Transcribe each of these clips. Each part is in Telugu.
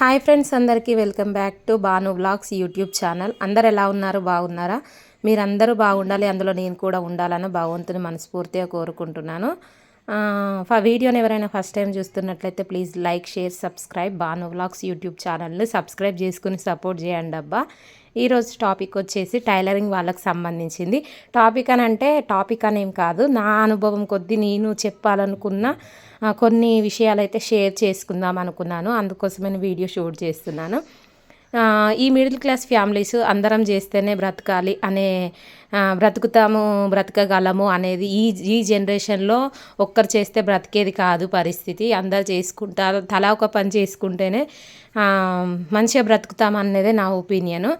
హాయ్ ఫ్రెండ్స్ అందరికీ welcome back to Banu blogs YouTube channel. అందరు ఎలా ఉన్నారు? బాగున్నారా? మీరందరూ బాగుండాలి. అందులో నేను కూడా ఉండాలని భగవంతుని మనస్ఫూర్తిగా కోరుకుంటున్నాను. ఆ వీడియోని ఎవరైనా ఫస్ట్ టైం చూస్తున్నట్లయితే please like share subscribe Banu blogs YouTube ఛానల్ని సబ్స్క్రైబ్ చేసుకుని సపోర్ట్ చేయండి అబ్బా. ఈరోజు టాపిక్ వచ్చేసి టైలరింగ్ వాళ్ళకి సంబంధించింది. టాపిక్ అని అంటే టాపిక్ అనేం కాదు. నా అనుభవం కొద్దీ నేను చెప్పాలనుకున్న కొన్ని విషయాలు అయితే షేర్ చేసుకుందాం అనుకున్నాను. అందుకోసమే వీడియో షూట్ చేస్తున్నాను. ఈ మిడిల్ క్లాస్ ఫ్యామిలీస్ అందరం చేస్తేనే బ్రతకాలి అనే బ్రతుకుతాము బ్రతకగలము అనేది ఈ ఈ జనరేషన్లో ఒక్కరు చేస్తే బ్రతికేది కాదు పరిస్థితి. అందరు చేసుకుంటారు తలా ఒక పని చేసుకుంటేనే మంచిగా బ్రతుకుతాం అనేది నా ఒపీనియన్.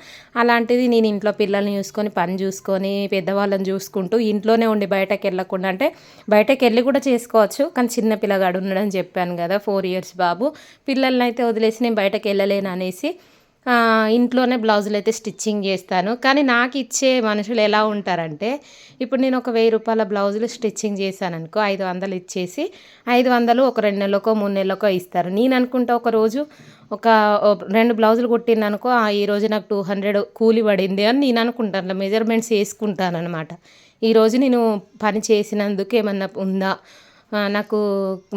అలాంటిది నేను ఇంట్లో పిల్లల్ని చూసుకొని పని చూసుకొని పెద్దవాళ్ళని చూసుకుంటూ ఇంట్లోనే ఉండి బయటకు వెళ్ళకుండా అంటే బయటకు వెళ్ళి కూడా చేసుకోవచ్చు కానీ చిన్న పిల్లగాడు ఉన్నాడని చెప్పాను కదా ఫోర్ ఇయర్స్ బాబు. పిల్లల్ని అయితే వదిలేసి నేను బయటకు వెళ్ళలేను అనేసి ఇంట్లోనే బ్లౌజులు అయితే స్టిచ్చింగ్ చేస్తాను. కానీ నాకు ఇచ్చే మనుషులు ఎలా ఉంటారంటే ఇప్పుడు నేను ఒక వెయ్యి రూపాయల బ్లౌజులు స్టిచ్చింగ్ చేశాను అనుకో ఐదు వందలు ఇచ్చేసి ఐదు వందలు ఒక రెండు నెలలకో మూడు నెలలకో ఇస్తారు. నేను అనుకుంటా ఒక రోజు ఒక రెండు బ్లౌజులు కుట్టింది అనుకో ఆ, ఈ రోజు నాకు టూ హండ్రెడ్ కూలి పడింది అని నేను అనుకుంటాను. మెజర్మెంట్స్ వేసుకుంటాను అనమాట ఈరోజు నేను పని చేసినందుకు ఏమన్నా ఉందా? నాకు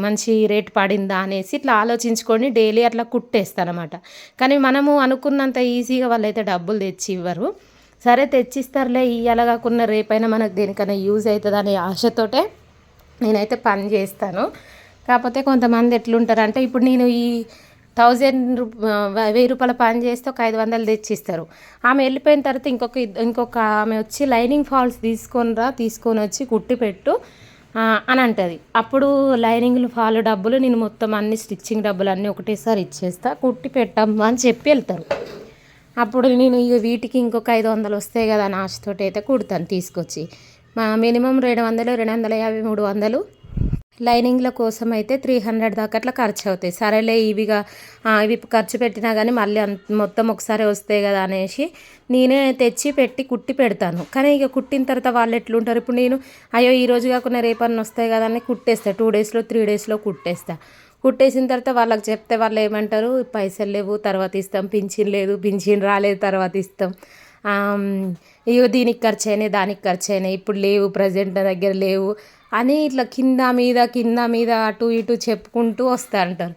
మంచి రేట్ పడిందా అనేసి ఇట్లా ఆలోచించుకొని డైలీ అట్లా కుట్టేస్తారనమాట కానీ మనము అనుకున్నంత ఈజీగా వాళ్ళైతే డబ్బులు తెచ్చి ఇవ్వరు. సరే తెచ్చిస్తారులే ఇవాళ కాకుండా రేపైనా మనకు దేనికైనా యూజ్ అవుతుంది అనే ఆశతోటే నేనైతే పని చేస్తాను. కాకపోతే కొంతమంది ఎట్లుంటారంటే ఇప్పుడు నేను ఈ థౌజండ్ వెయ్యి రూపాయల పని చేస్తే ఒక ఐదు వందలు తెచ్చిస్తారు. ఆమె వెళ్ళిపోయిన తర్వాత ఇంకొక ఇంకొక ఆమె వచ్చి లైనింగ్ ఫాల్స్ తీసుకొని రా తీసుకొని వచ్చి కుట్టి పెట్టు అని అంటది. అప్పుడు లైనింగ్లు ఫాల్ డబ్బులు నేను మొత్తం అన్ని స్టిచ్చింగ్ డబ్బులు అన్నీ ఒకటేసారి ఇచ్చేస్తా కుట్టి పెట్టమ్మా అని చెప్పి వెళ్తారు. అప్పుడు నేను ఇక వీటికి ఇంకొక ఐదు వందలు వస్తాయి కదా అని ఆశతోటి అయితే కుడతాను తీసుకొచ్చి. మా మినిమం రెండు వందలు రెండు వందల యాభై మూడు వందలు లైనింగ్ల కోసం అయితే త్రీ హండ్రెడ్ దాకా అట్లా ఖర్చు అవుతాయి సరేలే ఇవిగా ఇవి ఖర్చు పెట్టినా కానీ మళ్ళీ అంత మొత్తం ఒకసారి వస్తాయి కదా అనేసి నేనే తెచ్చి పెట్టి కుట్టి పెడతాను. కానీ ఇక కుట్టిన తర్వాత వాళ్ళు ఎట్లుంటారు? ఇప్పుడు నేను అయ్యో ఈ రోజు కాకుండా రేపన్న వస్తాయి కదా అని కుట్టేస్తా. టూ డేస్లో త్రీ డేస్లో కుట్టేస్తా. కుట్టేసిన తర్వాత వాళ్ళకి చెప్తే వాళ్ళు ఏమంటారు? పైసలు లేవు తర్వాత ఇస్తాం. పింఛన్ లేదు పింఛన్ రాలేదు తర్వాత ఇస్తాం. ఇగో దీనికి ఖర్చు అయినాయి దానికి ఖర్చు అయినాయి. ఇప్పుడు లేవు ప్రజెంట్ నా దగ్గర లేవు. అని ఇట్లా కింద మీద కింద మీద అటు ఇటు చెప్పుకుంటూ వస్తా అంటారు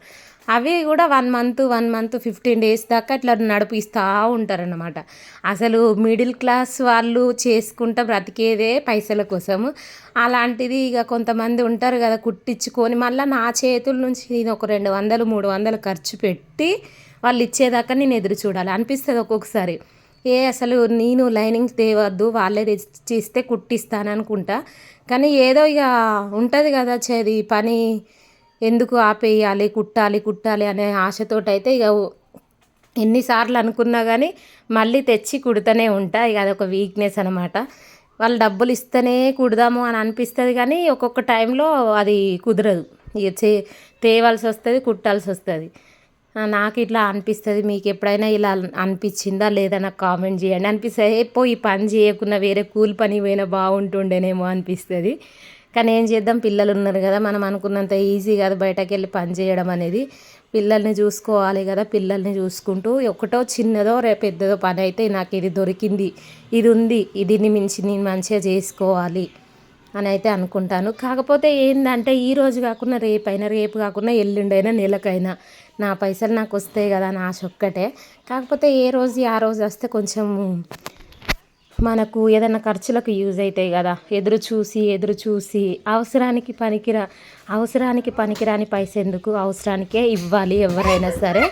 అవి కూడా one month one month fifteen days దాకా ఇట్లా నడిపిస్తూ ఉంటారనమాట అసలు మిడిల్ క్లాస్ వాళ్ళు చేసుకుంటా బ్రతికేదే పైసల కోసము. అలాంటిది ఇక కొంతమంది ఉంటారు కదా కుట్టించుకొని మళ్ళీ నా చేతుల నుంచి నేను ఒక రెండు వందలు మూడు వందలు ఖర్చు పెట్టి వాళ్ళు ఇచ్చేదాకా నేను ఎదురు చూడాలి. అనిపిస్తుంది ఒక్కొక్కసారి. ఏ అసలు నేను లైనింగ్ తేవద్దు వాళ్ళే తెచ్చి ఇస్తే కుట్టిస్తాను అనుకుంటా కానీ ఏదో ఇక ఉంటుంది కదా చేది పని ఎందుకు ఆపేయాలి కుట్టాలి కుట్టాలి అనే ఆశతోటి అయితే ఇక ఎన్నిసార్లు అనుకున్నా కానీ మళ్ళీ తెచ్చి కుడుతూనే ఉంటా. ఇక అదొక వీక్నెస్ అనమాట వాళ్ళు డబ్బులు ఇస్తేనే కుడదాము అని అనిపిస్తుంది కానీ ఒక్కొక్క టైంలో అది కుదరదు. ఇక చే తేవాల్సి వస్తుంది కుట్టాల్సి వస్తుంది నాకు ఇట్లా అనిపిస్తుంది. మీకు ఎప్పుడైనా ఇలా అనిపించిందా? లేదా నాకు కామెంట్ చేయండి. అనిపిస్తుంది పోయి ఈ పని చేయకుండా వేరే కూలి పని పోయినా బాగుంటుండేనేమో అనిపిస్తుంది. కానీ ఏం చేద్దాం? పిల్లలు ఉన్నారు కదా. మనం అనుకున్నంత ఈజీ కాదు బయటకు వెళ్ళి పని చేయడం అనేది. పిల్లల్ని చూసుకోవాలి కదా. పిల్లల్ని చూసుకుంటూ ఒకటో చిన్నదో రే పెద్దదో పని అయితే నాకు ఇది దొరికింది. ఇది ఉంది. దీన్ని మించి నేను మంచిగా చేసుకోవాలి అని అయితే అనుకుంటాను. కాకపోతే ఏంటంటే ఈ రోజు కాకుండా రేపైనా రేపు కాకుండా ఎల్లుండైనా నెలకైనా నా పైసలు నాకు వస్తాయి కదా నా ఆశ ఒక్కటే. కాకపోతే ఏ రోజు ఆ రోజు వస్తే కొంచెం మనకు ఏదైనా ఖర్చులకు యూజ్ అవుతాయి కదా. ఎదురు చూసి ఎదురు చూసి. అవసరానికి పనికిరా అవసరానికి పనికిరాని పైస ఎందుకు? అవసరానికే ఇవ్వాలి ఎవరైనా సరే.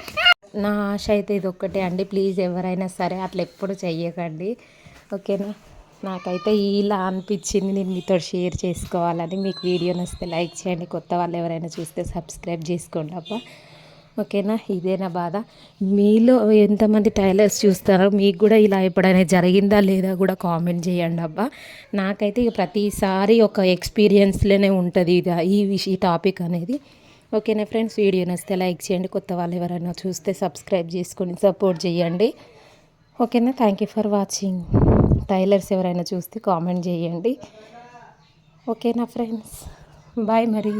నా ఆశ అయితే ఇది ఒక్కటే అండి. ప్లీజ్ ఎవరైనా సరే అట్లా ఎప్పుడు చెయ్యకండి. ఓకేనా? నాకైతే ఇలా అనిపించింది నేను మీతో షేర్ చేసుకోవాలని. మీకు వీడియో నచ్చితే లైక్ చేయండి. కొత్త వాళ్ళు ఎవరైనా చూస్తే సబ్స్క్రైబ్ చేసుకోండి అబ్బా. ఓకేనా? ఇదే నా బాధ? మీలో ఎంతమంది టైలర్స్ చూస్తారో మీకు కూడా ఇలా ఎప్పుడైనా జరిగిందా లేదా కూడా కామెంట్ చేయండి అబ్బా. నాకైతే ప్రతిసారి ఒక ఎక్స్పీరియన్స్లోనే ఉంటుంది ఇది ఈ విష ఈ టాపిక్ అనేది. ఓకేనా ఫ్రెండ్స్? వీడియో నచ్చితే లైక్ చేయండి. కొత్త వాళ్ళు ఎవరైనా చూస్తే సబ్స్క్రైబ్ చేసుకొని సపోర్ట్ చేయండి. ఓకేనా? Thank you for watching. Tailors ఎవరైనా చూస్తే కామెంట్ చేయండి. ఓకేనా ఫ్రెండ్స్? బాయ్ మరి.